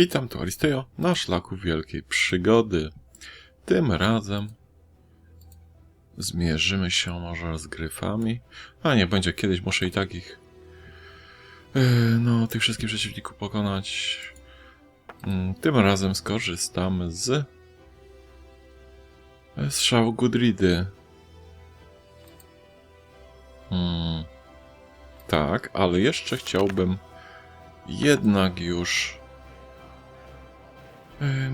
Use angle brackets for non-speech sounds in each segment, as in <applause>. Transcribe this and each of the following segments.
Witam, tu Aristeo na szlaku wielkiej przygody. Tym razem zmierzymy się może z gryfami. A nie, będzie kiedyś, muszę i tak ich yy, no, tych wszystkich przeciwników pokonać. Mm, Tym razem skorzystamy z z szału Gudridy. Hmm. Tak, ale jeszcze chciałbym jednak już e,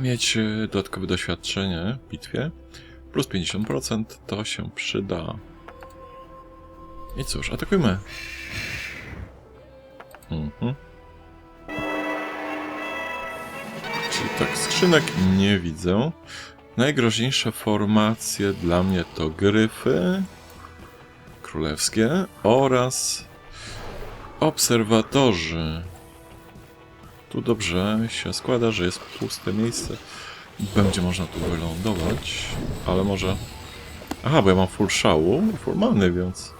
mieć e, dodatkowe doświadczenie w bitwie. Plus 50% to się przyda. I cóż, atakujmy. Mhm. Czyli tak, skrzynek nie widzę. Najgroźniejsze formacje dla mnie to gryfy królewskie oraz obserwatorzy. Tu dobrze się składa, że jest puste miejsce. Będzie można tu wylądować, ale może... Aha, bo ja mam full szału, full many, więc...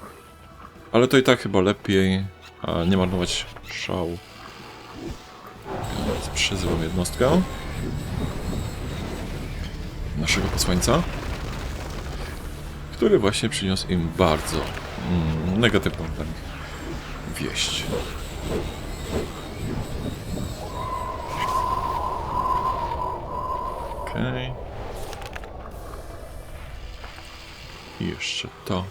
Ale to i tak chyba lepiej a nie marnować szału. Więc przyzywam jednostkę. Naszego posłańca. Który właśnie przyniósł im bardzo mm, negatywną wieść. Okej. I jeszcze to.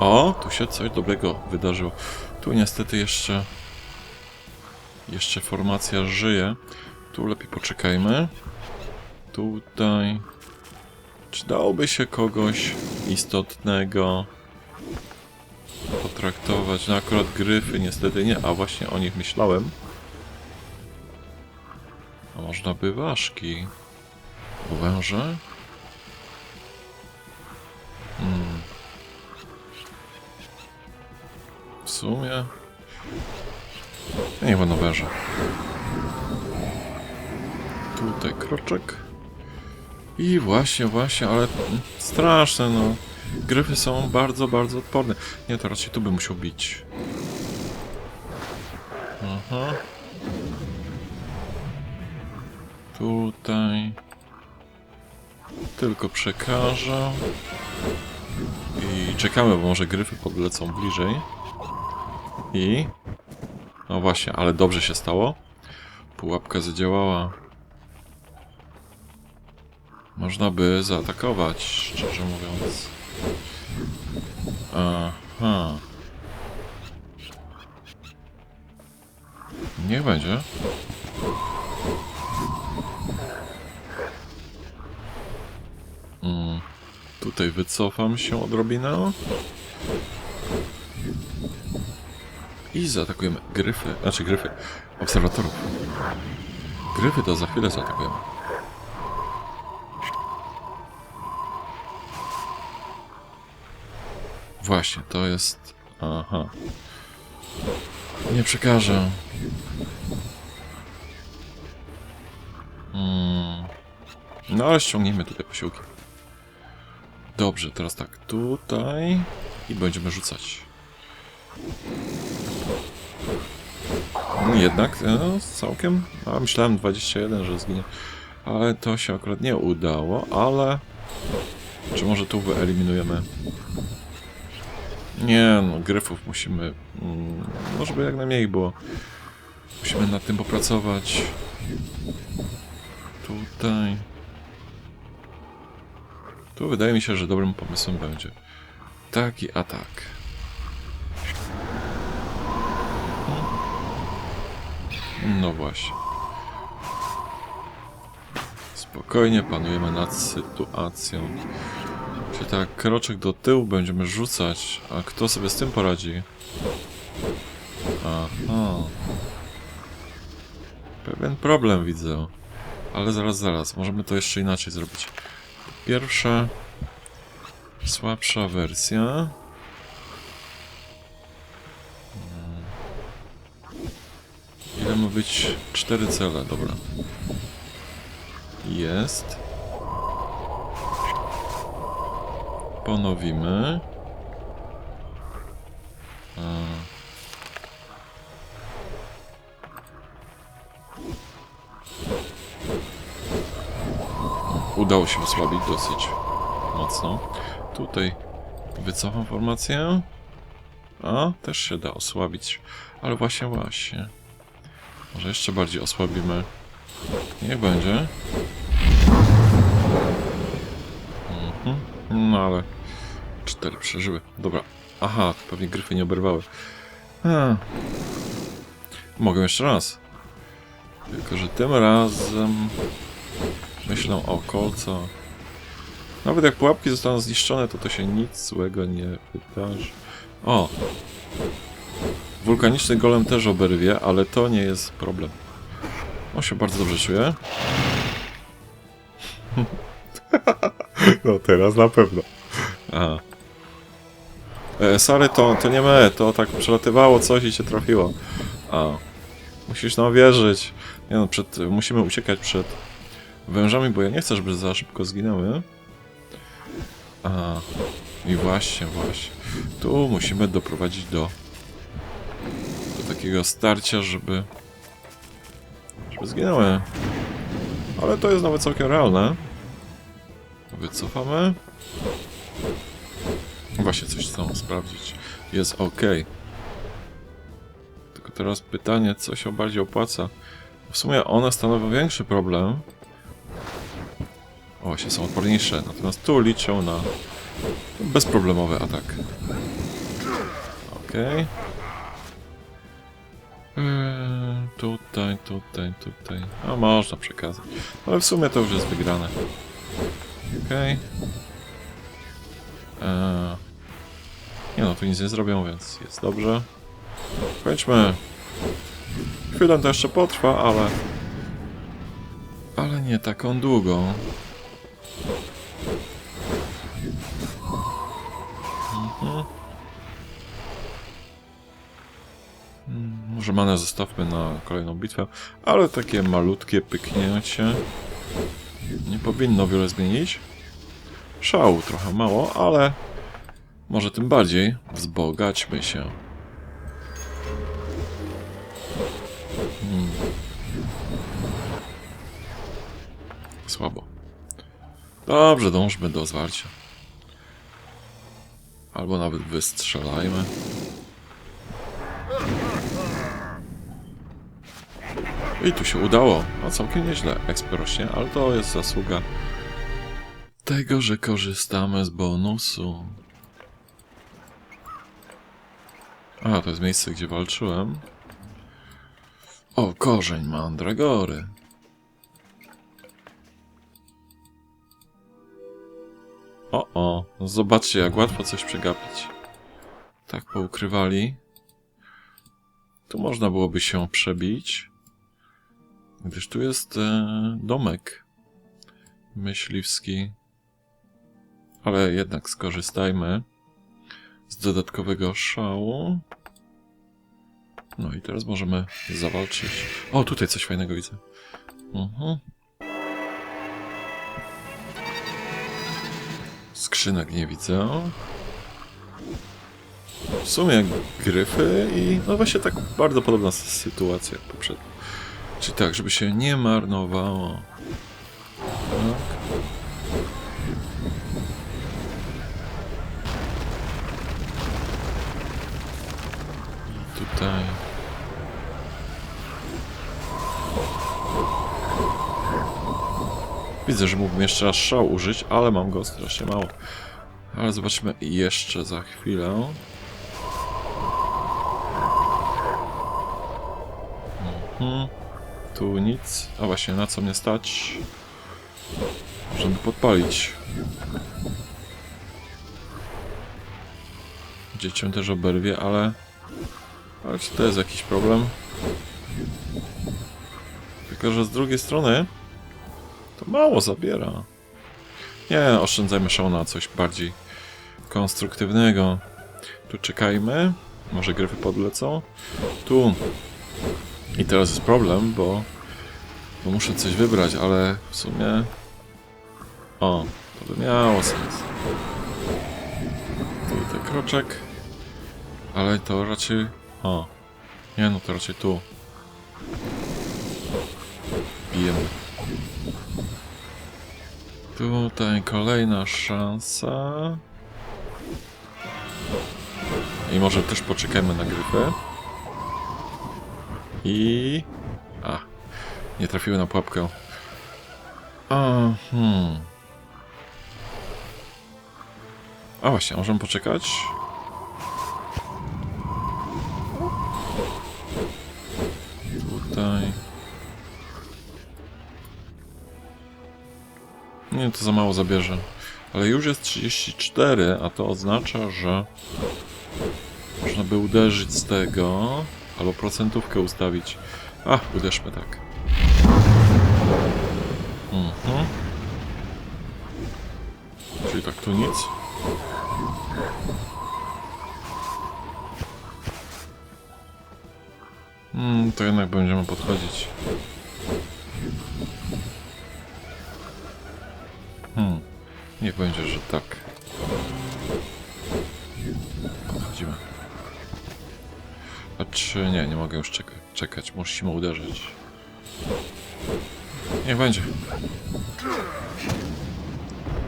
O, tu się coś dobrego wydarzyło. Tu niestety jeszcze... Jeszcze formacja żyje. Tu lepiej poczekajmy. Tutaj... Czy dałoby się kogoś istotnego potraktować? No akurat gryfy niestety nie, a właśnie o nich myślałem. Można by ważki. Węże? Hmm. W sumie... Nie będą węże. Tutaj kroczek. I właśnie, właśnie, ale straszne no. Gryfy są bardzo, bardzo odporne. Nie, to raczej tu by musiał bić. Aha. Tutaj. Tylko przekażę. I czekamy, bo może gryfy podlecą bliżej. I... No właśnie, ale dobrze się stało. Pułapka zadziałała. Można by zaatakować, szczerze mówiąc. Aha. Niech będzie. Mm. Tutaj wycofam się odrobinę. I zaatakujemy gryfy, znaczy gryfy, obserwatorów. Gryfy to za chwilę zaatakujemy. Właśnie, to jest... Aha. Nie przekażę. Hmm. No ale ściągnijmy tutaj posiłki. Dobrze, teraz tak, tutaj i będziemy rzucać. No, jednak, no, całkiem, a myślałem 21, że zginie. Ale to się akurat nie udało, ale... Czy może tu wyeliminujemy nie, no, gryfów musimy. Mm, może by jak najmniej było. Musimy nad tym popracować. Tutaj. Tu wydaje mi się, że dobrym pomysłem będzie taki atak. No właśnie. Spokojnie panujemy nad sytuacją. Czyli tak, kroczek do tyłu będziemy rzucać, a kto sobie z tym poradzi? Aha. Pewien problem widzę. Ale zaraz, zaraz, możemy to jeszcze inaczej zrobić. Pierwsza, słabsza wersja. Ile ma być? Cztery cele, dobra. Jest. Ponowimy. Udało się osłabić dosyć mocno. Tutaj wycofam formację. A, też się da osłabić. Ale właśnie, właśnie. Może jeszcze bardziej osłabimy. Niech będzie. Mhm. No ale... Cztery przeżyły. Dobra. Aha, to pewnie gryfy nie oberwały. A. Mogę jeszcze raz. Tylko, że tym razem... Myślę o kolcach. Nawet jak pułapki zostaną zniszczone, to to się nic złego nie wydarzy. O! Wulkaniczny golem też oberwie, ale to nie jest problem. On się bardzo dobrze czuje. <laughs> No teraz na pewno. Aha. E, sorry, to, to nie my, to tak przelatywało coś i cię trafiło. A. Musisz nam wierzyć. Nie no, przed, musimy uciekać przed wężami, bo ja nie chcę, żeby za szybko zginęły. A. I właśnie, właśnie. Tu musimy doprowadzić do, do takiego starcia, żeby, żeby zginęły. Ale to jest nawet całkiem realne. Wycofamy. Właśnie coś chcę sprawdzić. Jest ok. Tylko teraz pytanie, co się bardziej opłaca. W sumie one stanowią większy problem. Właśnie są odporniejsze. Natomiast tu liczą na bezproblemowy atak. Okej. Eee, tutaj, tutaj, tutaj. A można przekazać. Ale w sumie to już jest wygrane. Okej. Eee, nie no, tu nic nie zrobią, więc jest dobrze. Kończmy. Chwilę to jeszcze potrwa, ale... Ale nie taką długą. Mhm. Może manę zostawmy na kolejną bitwę, ale takie malutkie pyknięcie nie powinno wiele zmienić. Szału trochę mało, ale może tym bardziej wzbogaćmy się. Hmm. Słabo. Dobrze, dążmy do zwarcia. Albo nawet wystrzelajmy. I tu się udało. No całkiem nieźle. XP rośnie, ale to jest zasługa tego, że korzystamy z bonusu. A, to jest miejsce, gdzie walczyłem. O, korzeń mandragory. O, o, zobaczcie, jak łatwo coś przegapić. Tak poukrywali. Tu można byłoby się przebić. Gdyż tu jest e, domek myśliwski. Ale jednak skorzystajmy z dodatkowego szału. No i teraz możemy zawalczyć. O, tutaj coś fajnego widzę. Mhm. Skrzynek nie widzę. W sumie gryfy i no właśnie tak bardzo podobna sytuacja jak poprzednio. Czyli tak, żeby się nie marnowało. Tak. I tutaj. Widzę, że mógłbym jeszcze raz szał użyć, ale mam go strasznie mało. Ale zobaczymy jeszcze za chwilę. Mhm. Tu nic. A właśnie, na co mnie stać? Żeby podpalić. Dziecię też oberwie, ale... Ale czy to jest jakiś problem? Tylko, że z drugiej strony... To mało zabiera. Nie, oszczędzajmy się na coś bardziej konstruktywnego. Tu czekajmy. Może gryfy podlecą. Tu. I teraz jest problem, bo, bo muszę coś wybrać, ale w sumie... O, to by miało sens. Tutaj kroczek. Ale to raczej... O. Nie no, to raczej tu. Bijemy. Tutaj kolejna szansa. I może też poczekajmy na gryfę. I... A, nie trafiły na pułapkę. A, hmm. A właśnie, możemy poczekać? Nie, to za mało zabierze. Ale już jest 34, a to oznacza, że można by uderzyć z tego, albo procentówkę ustawić. A, uderzmy tak. Mhm. Czyli tak tu nic. Hmm, to jednak będziemy podchodzić. Niech będzie, że tak. Podchodzimy. A czy nie, nie mogę już czekać. czekać. Musimy uderzyć. Niech będzie.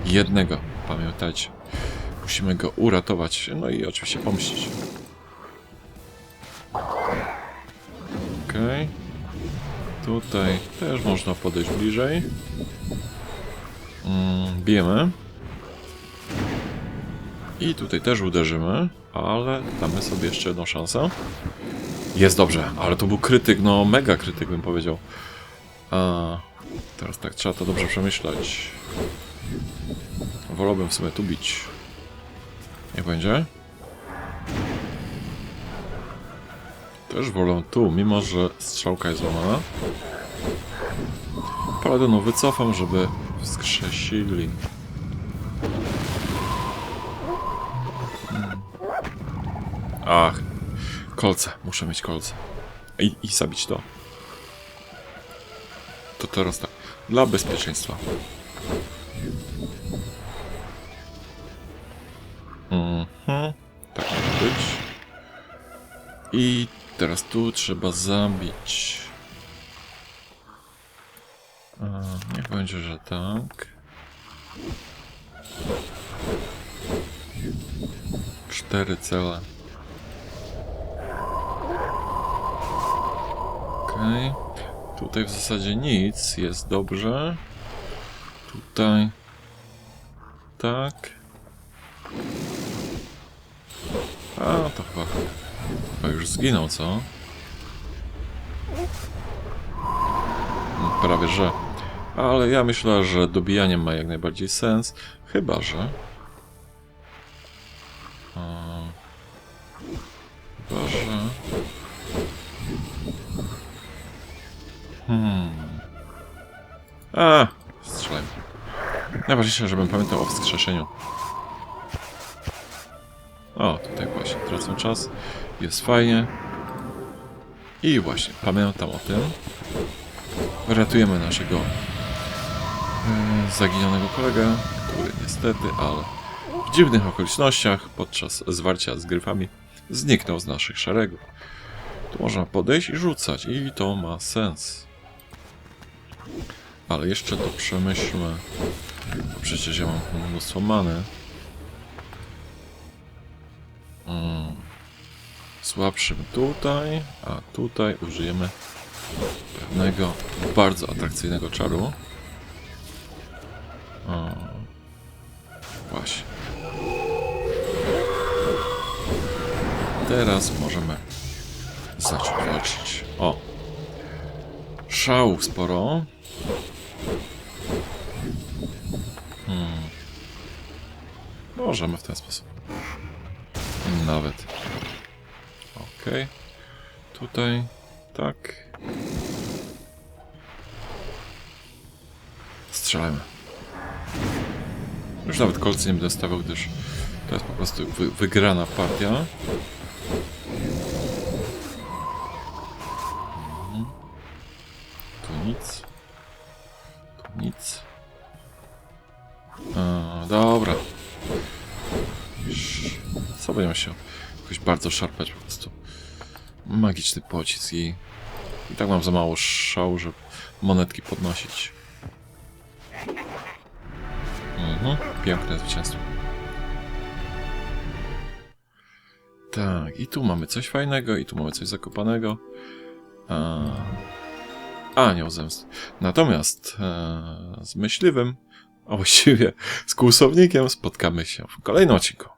Jednego, pamiętajcie. Musimy go uratować, no i oczywiście pomścić. Okej. Tutaj też można podejść bliżej. Mm, bijemy. I tutaj też uderzymy, ale damy sobie jeszcze jedną szansę. Jest dobrze, ale to był krytyk, no mega krytyk bym powiedział. A teraz tak trzeba to dobrze przemyśleć. Wolałbym w sumie tu bić. Niech będzie. Też wolę tu, mimo że strzałka jest złamana. Paladinu wycofam, żeby wskrzesili. Ach, kolce. Muszę mieć kolce. I, I zabić to. To teraz tak. Dla bezpieczeństwa. Mhm. Tak może być. I teraz tu trzeba zabić. A, niech będzie, że tak. Cztery cele. Okej. Tutaj w zasadzie nic, jest dobrze. Tutaj. Tak. A, to chyba, chyba już zginął, co? Prawie że. Ale ja myślę, że dobijanie ma jak najbardziej sens. Chyba, że. Chyba, że. Hmm. A, strzelajmy. Najważniejsze, żebym pamiętał o wskrzeszeniu. O, tutaj właśnie tracę czas. Jest fajnie. I właśnie, pamiętam o tym. Ratujemy naszego e, zaginionego kolegę, który niestety, ale w dziwnych okolicznościach podczas zwarcia z gryfami zniknął z naszych szeregów. Tu można podejść i rzucać i to ma sens. Ale jeszcze to przemyślmy. Bo Przecież ja mam mnóstwo many. Mm. Słabszym tutaj, a tutaj użyjemy pewnego bardzo atrakcyjnego czaru. O. Właśnie. Teraz możemy zacząć walczyć. O! Szału sporo. Hmm. Możemy w ten sposób. Nawet. Okej. Tutaj. Tak. Strzelajmy. Już nawet kolcy nie będę stawiał, gdyż to jest po prostu wy wygrana partia. Nic. A, dobra. Co będziemy się jakoś bardzo szarpać po prostu. Magiczny pocisk i... I tak mam za mało szału, żeby monetki podnosić. Mhm, piękne zwycięstwo. Tak, i tu mamy coś fajnego, i tu mamy coś zakopanego. A, anioł zemsty. Natomiast e, z myśliwym, a właściwie z kłusownikiem spotkamy się w kolejnym odcinku.